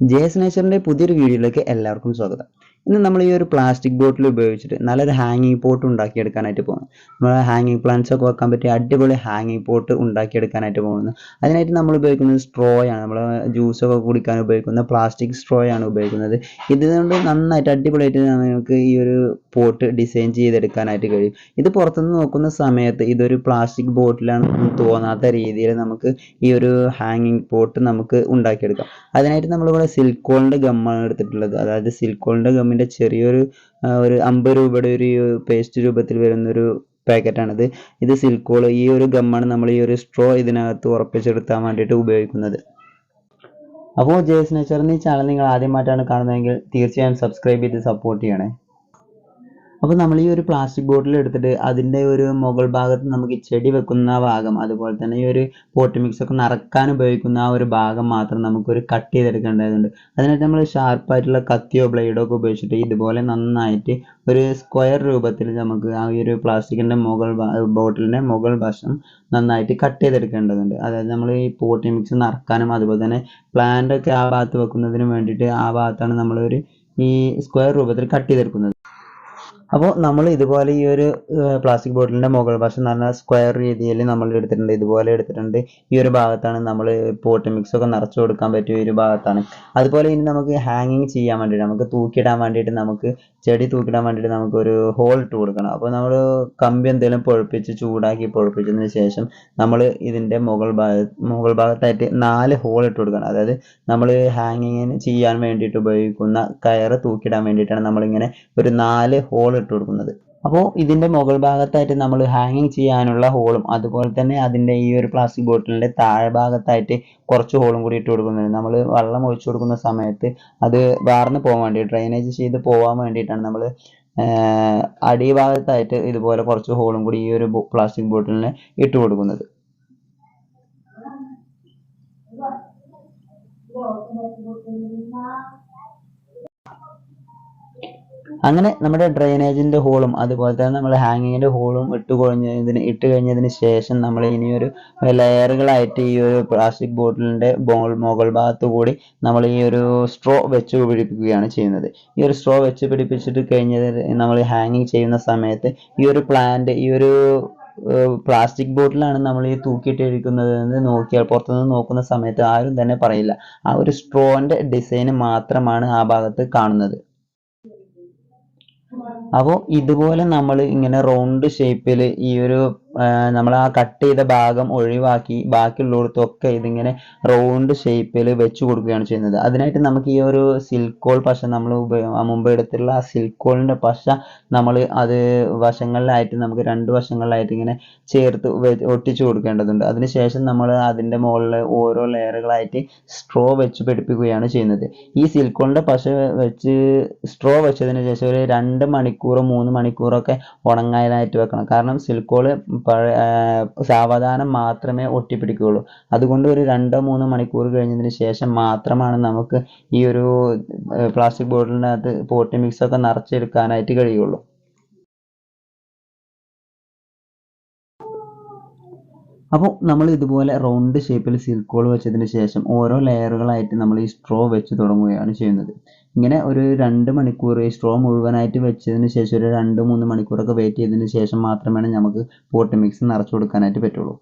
J S നേച്ചറിന്റെ പുതിയൊരു വീഡിയോയിലേക്ക് എല്ലാവർക്കും സ്വാഗതം. ഇന്ന് നമ്മൾ ഈ ഒരു പ്ലാസ്റ്റിക് ബോട്ടിൽ ഉപയോഗിച്ചിട്ട് നല്ലൊരു ഹാങ്ങിങ് പോട്ട് ഉണ്ടാക്കിയെടുക്കാനായിട്ട് പോകുന്നു നമ്മൾ ഹാങ്ങിങ് പ്ലാന്റ്സ് ഒക്കെ വെക്കാൻ പറ്റിയ അടിപൊളി ഹാങ്ങിങ് പോട്ട് ഉണ്ടാക്കിയെടുക്കാനായിട്ട് പോകുന്നു അതിനായിട്ട് നമ്മൾ ഉപയോഗിക്കുന്നത് സ്ട്രോ ആണ്. നമ്മൾ ജ്യൂസ് ഒക്കെ കുടിക്കാൻ ഉപയോഗിക്കുന്ന പ്ലാസ്റ്റിക് സ്ട്രോ ആണ് ഉപയോഗിക്കുന്നത്. ഇതുകൊണ്ട് നന്നായിട്ട് അടിപൊളിയായിട്ട് നമുക്ക് ഈ ഒരു പോട്ട് ഡിസൈൻ ചെയ്തെടുക്കാനായിട്ട് കഴിയും. ഇത് പുറത്തുനിന്ന് നോക്കുന്ന സമയത്ത് ഇതൊരു പ്ലാസ്റ്റിക് ബോട്ടിലാണ് തോന്നാത്ത രീതിയിൽ നമുക്ക് ഈ ഒരു ഹാങ്ങിങ് പോട്ട് നമുക്ക് ഉണ്ടാക്കിയെടുക്കാം. അതിനായിട്ട് നമ്മളിവിടെ സിൽക്കോണിന്റെ ഗമ്മാണ് എടുത്തിട്ടുള്ളത്. അതായത് സിൽക്കോണിന്റെ ഗമ്മിന്റെ ചെറിയൊരു ഒരു അമ്പത് രൂപയുടെ ഒരു പേസ്റ്റ് രൂപത്തിൽ വരുന്നൊരു പാക്കറ്റാണിത്. ഇത് സിൽക്കോൾ ഈ ഒരു ഗമ്മാണ് നമ്മൾ ഈ ഒരു സ്ട്രോ ഇതിനകത്ത് ഉറപ്പിച്ചെടുത്താൻ വേണ്ടിയിട്ട് ഉപയോഗിക്കുന്നത്. അപ്പോൾ ജേസ് നെച്ചറിന് ഈ ചാനൽ നിങ്ങൾ ആദ്യമായിട്ടാണ് കാണുന്നതെങ്കിൽ തീർച്ചയായും സബ്സ്ക്രൈബ് ചെയ്ത് സപ്പോർട്ട് ചെയ്യണേ. അപ്പോൾ നമ്മൾ ഈ ഒരു പ്ലാസ്റ്റിക് ബോട്ടിൽ എടുത്തിട്ട് അതിന്റെ ഒരു മുകൾ ഭാഗത്ത് നമുക്ക് ചെടി വെക്കുന്ന ഭാഗം അതുപോലെ തന്നെ ഈ ഒരു പോട്ട് മിക്സ് ഒക്കെ നിറക്കാൻ ഉപയോഗിക്കുന്ന ആ ഒരു ഭാഗം മാത്രം നമുക്കൊരു കട്ട് ചെയ്തെടുക്കേണ്ടതുണ്ട്. അതിനായിട്ട് നമ്മൾ ഷാർപ്പായിട്ടുള്ള കത്തിയോ ബ്ലേഡോ ഒക്കെ ഉപയോഗിച്ചിട്ട് ഇതുപോലെ നന്നായിട്ട് ഒരു സ്ക്വയർ രൂപത്തിൽ നമുക്ക് ആ ഒരു പ്ലാസ്റ്റിക്കിന്റെ മുകൾ ബോട്ടിലിന്റെ മുകൾ വശം നന്നായിട്ട് കട്ട് ചെയ്തെടുക്കേണ്ടതുണ്ട്. അതായത് നമ്മൾ ഈ പോട്ടി മിക്സ് നിറക്കാനും അതുപോലെ തന്നെ പ്ലാന്റ് ഒക്കെ ആ ഭാഗത്ത് വെക്കുന്നതിന് വേണ്ടിയിട്ട് ആ ഭാഗത്താണ് നമ്മളൊരു ഈ സ്ക്വയർ രൂപത്തിൽ കട്ട് ചെയ്തെടുക്കുന്നത്. അപ്പോൾ നമ്മൾ ഇതുപോലെ ഈ ഒരു പ്ലാസ്റ്റിക് ബോട്ടിലിന്റെ മുകൾ വശം പറഞ്ഞാൽ സ്ക്വയർ രീതിയിൽ നമ്മൾ എടുത്തിട്ടുണ്ട്. ഇതുപോലെ എടുത്തിട്ടുണ്ട്. ഈ ഒരു ഭാഗത്താണ് നമ്മൾ പോട്ട് മിക്സ് ഒക്കെ നിറച്ചു കൊടുക്കാൻ പറ്റിയ ഒരു ഭാഗത്താണ്. അതുപോലെ ഇനി നമുക്ക് ഹാങ്ങിങ് ചെയ്യാൻ വേണ്ടിയിട്ട് നമുക്ക് തൂക്കിയിടാൻ വേണ്ടിയിട്ട് നമുക്ക് ചെടി തൂക്കിടാൻ വേണ്ടിയിട്ട് നമുക്ക് ഒരു ഹോൾ ഇട്ട് കൊടുക്കണം. അപ്പോൾ നമ്മൾ കമ്പി എന്തെങ്കിലും പൊഴിപ്പിച്ച് ചൂടാക്കി പൊഴിപ്പിച്ചതിന് ശേഷം നമ്മൾ ഇതിന്റെ മുകൾ ഭാഗ മുകൾ ഭാഗത്തായിട്ട് നാല് ഹോൾ ഇട്ട് കൊടുക്കണം. അതായത് നമ്മൾ ഹാങ്ങിങ്ങിന് ചെയ്യാൻ വേണ്ടിയിട്ട് ഉപയോഗിക്കുന്ന കയറ് തൂക്കിടാൻ വേണ്ടിയിട്ടാണ് നമ്മളിങ്ങനെ ഒരു നാല് ഹോൾ ഇട്ട് കൊടുക്കുന്നത്. അപ്പോൾ ഇതിന്റെ മുകൾ ഭാഗത്തായിട്ട് നമ്മൾ ഹാങ്ങിങ് ചെയ്യാനുള്ള ഹോളും അതുപോലെ തന്നെ അതിന്റെ ഈ ഒരു പ്ലാസ്റ്റിക് ബോട്ടിലിന്റെ താഴെ ഭാഗത്തായിട്ട് കുറച്ച് ഹോളും കൂടി ഇട്ട് കൊടുക്കുന്നുണ്ട്. നമ്മൾ വെള്ളം ഒഴിച്ചു കൊടുക്കുന്ന സമയത്ത് അത് വാർന്ന് പോകാൻ വേണ്ടി ഡ്രെയിനേജ് ചെയ്ത് പോകാൻ വേണ്ടിയിട്ടാണ് നമ്മൾ അടിഭാഗത്തായിട്ട് ഇതുപോലെ കുറച്ച് ഹോളും കൂടി ഈ ഒരു പ്ലാസ്റ്റിക് ബോട്ടിലിന് ഇട്ട് കൊടുക്കുന്നത്. അങ്ങനെ നമ്മുടെ ഡ്രെയിനേജിന്റെ ഹോളും അതുപോലെ തന്നെ നമ്മൾ ഹാങ്ങിങ്ങിന്റെ ഹോളും ഇട്ട് കഴിഞ്ഞതിന് ഇട്ട് കഴിഞ്ഞതിന് ശേഷം നമ്മൾ ഇനിയൊരു ലെയറുകളായിട്ട് ഈ ഒരു പ്ലാസ്റ്റിക് ബോട്ടിലിന്റെ മുകൾ ഭാഗത്ത് കൂടി നമ്മൾ ഈ ഒരു സ്ട്രോ വെച്ച് പിടിപ്പിക്കുകയാണ് ചെയ്യുന്നത്. ഈ ഒരു സ്ട്രോ വെച്ച് പിടിപ്പിച്ചിട്ട് കഴിഞ്ഞത് നമ്മൾ ഹാങ്ങിങ് ചെയ്യുന്ന സമയത്ത് ഈ ഒരു പ്ലാന്റ് ഈ ഒരു പ്ലാസ്റ്റിക് ബോട്ടിലാണ് നമ്മൾ ഈ തൂക്കിയിട്ടിരിക്കുന്നത് എന്ന് നോക്കിയാൽ പുറത്തുനിന്ന് നോക്കുന്ന സമയത്ത് ആരും തന്നെ പറയില്ല. ആ ഒരു സ്ട്രോന്റെ ഡിസൈൻ മാത്രമാണ് ആ ഭാഗത്ത് കാണുന്നത്. അപ്പോൾ ഇതുപോലെ നമ്മൾ ഇങ്ങനെ റൗണ്ട് ഷേപ്പിൽ ഈ ഒരു നമ്മൾ ആ കട്ട് ചെയ്ത ഭാഗം ഒഴിവാക്കി ബാക്കിയുള്ളിടത്തൊക്കെ ഇതിങ്ങനെ റൗണ്ട് ഷേപ്പിൽ വെച്ച് കൊടുക്കുകയാണ് ചെയ്യുന്നത്. അതിനായിട്ട് നമുക്ക് ഈ ഒരു സിൽക്കോൾ പശ നമ്മൾ മുമ്പ് എടുത്തിട്ടുള്ള ആ സിൽക്കോളിന്റെ പശ നമ്മൾ അത് വശങ്ങളിലായിട്ട് നമുക്ക് രണ്ട് വശങ്ങളിലായിട്ട് ഇങ്ങനെ ചേർത്ത് ഒട്ടിച്ചു കൊടുക്കേണ്ടതുണ്ട്. അതിനുശേഷം നമ്മൾ അതിന്റെ മുകളിൽ ഓരോ ലെയറുകളായിട്ട് സ്ട്രോ വെച്ച് പിടിപ്പിക്കുകയാണ് ചെയ്യുന്നത്. ഈ സിൽക്കോളിന്റെ പശ വെച്ച് സ്ട്രോ വെച്ചതിന് ശേഷം ഒരു രണ്ട് മണിക്കൂറോ മൂന്ന് മണിക്കൂറൊക്കെ ഉണങ്ങാനായിട്ട് വെക്കണം. കാരണം സിൽക്കോൾ പഴയ സാവധാനം മാത്രമേ ഒട്ടിപ്പിടിക്കുകയുള്ളൂ. അതുകൊണ്ട് ഒരു രണ്ടോ മൂന്നോ മണിക്കൂർ കഴിഞ്ഞതിന് ശേഷം മാത്രമാണ് നമുക്ക് ഈ ഒരു പ്ലാസ്റ്റിക് ബോട്ടിലിനകത്ത് പോട്ടി മിക്സ് ഒക്കെ നിറച്ചെടുക്കാനായിട്ട് കഴിയുള്ളൂ. അപ്പോൾ നമ്മൾ ഇതുപോലെ റൗണ്ട് ഷേപ്പിൽ സിർക്കോൾ വെച്ചതിന് ശേഷം ഓരോ ലെയറുകളായിട്ട് നമ്മൾ ഈ സ്ട്രോ വെച്ച് തുടങ്ങുകയാണ് ചെയ്യുന്നത്. ഇങ്ങനെ ഒരു രണ്ട് മണിക്കൂർ ഈ സ്ട്രോ മുഴുവനായിട്ട് വെച്ചതിന് ശേഷം ഒരു രണ്ട് മൂന്ന് മണിക്കൂറൊക്കെ വെയിറ്റ് ചെയ്തതിന് ശേഷം മാത്രമേ നമുക്ക് പോട്ട് മിക്സ് നിറച്ച് കൊടുക്കാനായിട്ട് പറ്റുള്ളൂ.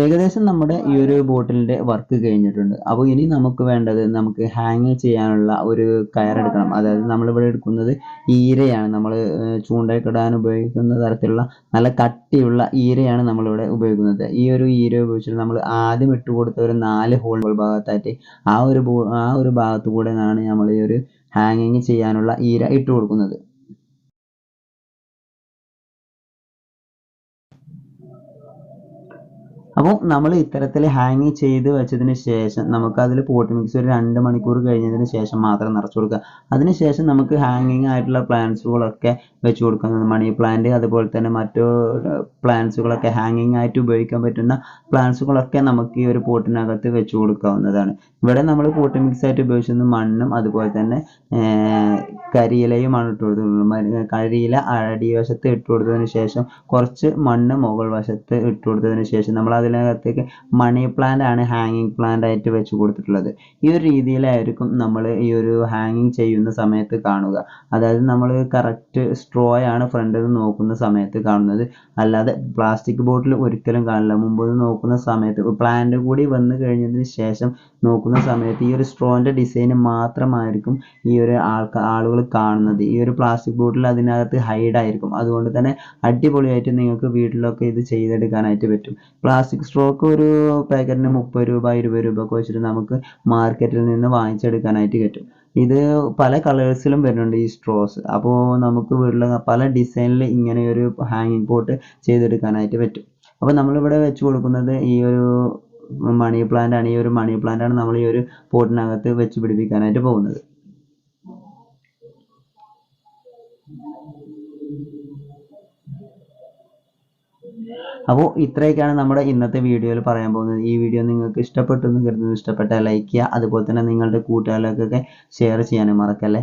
ഏകദേശം നമ്മുടെ ഈ ഒരു ബോട്ടിലിന്റെ വർക്ക് കഴിഞ്ഞിട്ടുണ്ട്. അപ്പോൾ ഇനി നമുക്ക് വേണ്ടത് നമുക്ക് ഹാങ് ചെയ്യാനുള്ള ഒരു കയർ എടുക്കണം. അതായത് നമ്മളിവിടെ എടുക്കുന്നത് ഈരയാണ്. നമ്മൾ ചൂണ്ടയൊക്കെ ഇടാൻ ഉപയോഗിക്കുന്ന തരത്തിലുള്ള നല്ല കട്ടിയുള്ള ഈരയാണ് നമ്മളിവിടെ ഉപയോഗിക്കുന്നത്. ഈ ഒരു ഈര ഉപയോഗിച്ചിട്ട് നമ്മൾ ആദ്യം ഇട്ട് കൊടുത്ത ഒരു നാല് ഹോൾ ഭാഗത്തായിട്ട് ആ ഒരു ആ ഒരു ഭാഗത്തു കൂടെ നിന്നാണ് നമ്മൾ ഈ ഒരു ഹാങ്ങിങ് ചെയ്യാനുള്ള ഈര ഇട്ട് കൊടുക്കുന്നത്. അപ്പോൾ നമ്മൾ ഇത്തരത്തിൽ ഹാങ് ചെയ്ത് വെച്ചതിന് ശേഷം നമുക്ക് അതിൽ പോട്ട് മിക്സ് ഒരു രണ്ട് മണിക്കൂർ കഴിഞ്ഞതിന് ശേഷം മാത്രം നിറച്ചു കൊടുക്കുക. അതിന് ശേഷം നമുക്ക് ഹാങ്ങിങ് ആയിട്ടുള്ള പ്ലാന്റ്സുകളൊക്കെ വെച്ച് കൊടുക്കുന്നത് മണി പ്ലാന്റ് അതുപോലെ തന്നെ മറ്റു പ്ലാന്റ്സുകളൊക്കെ ഹാങ്ങിങ് ആയിട്ട് ഉപയോഗിക്കാൻ പറ്റുന്ന പ്ലാന്റ്സുകളൊക്കെ നമുക്ക് ഈ ഒരു പോട്ടിനകത്ത് വെച്ച് കൊടുക്കാവുന്നതാണ്. ഇവിടെ നമ്മൾ പോട്ട് മിക്സ് ആയിട്ട് ഉപയോഗിച്ചത് മണ്ണും അതുപോലെ തന്നെ കരിയിലയുമാണ് ഇട്ട് കൊടുത്തിട്ടുള്ളത്. കരിയില അടിവശത്ത് ഇട്ട് കൊടുത്തതിന് ശേഷം കുറച്ച് മണ്ണ് മുകൾ വശത്ത് ഇട്ട് കൊടുത്തതിന് ശേഷം നമ്മൾ അതിനകത്തേക്ക് മണി പ്ലാന്റ് ആണ് ഹാങ്ങിങ് പ്ലാന്റ് ആയിട്ട് വെച്ച് കൊടുത്തിട്ടുള്ളത്. ഈ ഒരു രീതിയിലായിരിക്കും നമ്മൾ ഈ ഒരു ഹാങ്ങിങ് ചെയ്യുന്ന സമയത്ത് കാണുക. അതായത് നമ്മൾ കറക്റ്റ് സ്ട്രോ ആണ് ഫ്രണ്ടിൽ നിന്ന് നോക്കുന്ന സമയത്ത് കാണുന്നത്. അല്ലാതെ പ്ലാസ്റ്റിക് ബോട്ടിൽ ഒരിക്കലും കാണില്ല. മുമ്പ് നോക്കുന്ന സമയത്ത് പ്ലാന്റ് കൂടി വന്നു കഴിഞ്ഞതിന് ശേഷം നോക്കുന്ന സമയത്ത് ഈ ഒരു സ്ട്രോന്റെ ഡിസൈൻ മാത്രമായിരിക്കും ഈ ഒരു ആൾക്കാർ ആളുകൾ കാണുന്നത്. ഈ ഒരു പ്ലാസ്റ്റിക് ബോട്ടിൽ അതിനകത്ത് ഹൈഡ് ആയിരിക്കും. അതുകൊണ്ട് തന്നെ അടിപൊളിയായിട്ട് നിങ്ങൾക്ക് വീട്ടിലൊക്കെ ഇത് ചെയ്തെടുക്കാനായിട്ട് പറ്റും. പ്ലാസ്റ്റിക് സ്ട്രോക്ക് ഒരു പാക്കറ്റിന് മുപ്പത് രൂപ ഇരുപത് രൂപ ഒക്കെ വെച്ചിട്ട് നമുക്ക് മാർക്കറ്റിൽ നിന്ന് വാങ്ങിച്ചെടുക്കാനായിട്ട് പറ്റും. ഇത് പല കളേഴ്സിലും വരുന്നുണ്ട് ഈ സ്ട്രോസ് അപ്പോൾ നമുക്ക് വീട്ടിൽ പല ഡിസൈനിൽ ഇങ്ങനെ ഒരു ഹാങ്ങിങ് പോട്ട് ചെയ്തെടുക്കാനായിട്ട് പറ്റും. അപ്പോൾ നമ്മളിവിടെ വെച്ച് കൊടുക്കുന്നത് ഈ ഒരു മണി പ്ലാന്റ് ആണ്. ഈ ഒരു മണി പ്ലാന്റ് ആണ് നമ്മൾ ഈ ഒരു പോട്ടിനകത്ത് വെച്ച് പിടിപ്പിക്കാനായിട്ട് പോകുന്നത്. അപ്പോൾ ഇത്രയൊക്കെയാണ് നമ്മുടെ ഇന്നത്തെ വീഡിയോയിൽ പറയാൻ പോകുന്നത്. ഈ വീഡിയോ നിങ്ങൾക്ക് ഇഷ്ടപ്പെട്ടു എന്ന് കരുതുന്നു. ഇഷ്ടപ്പെട്ടാൽ ലൈക്ക് ചെയ്യുക. അതുപോലെ തന്നെ നിങ്ങളുടെ കൂട്ടുകാരിലേക്കൊക്കെ ഷെയർ ചെയ്യാനും മറക്കല്ലേ?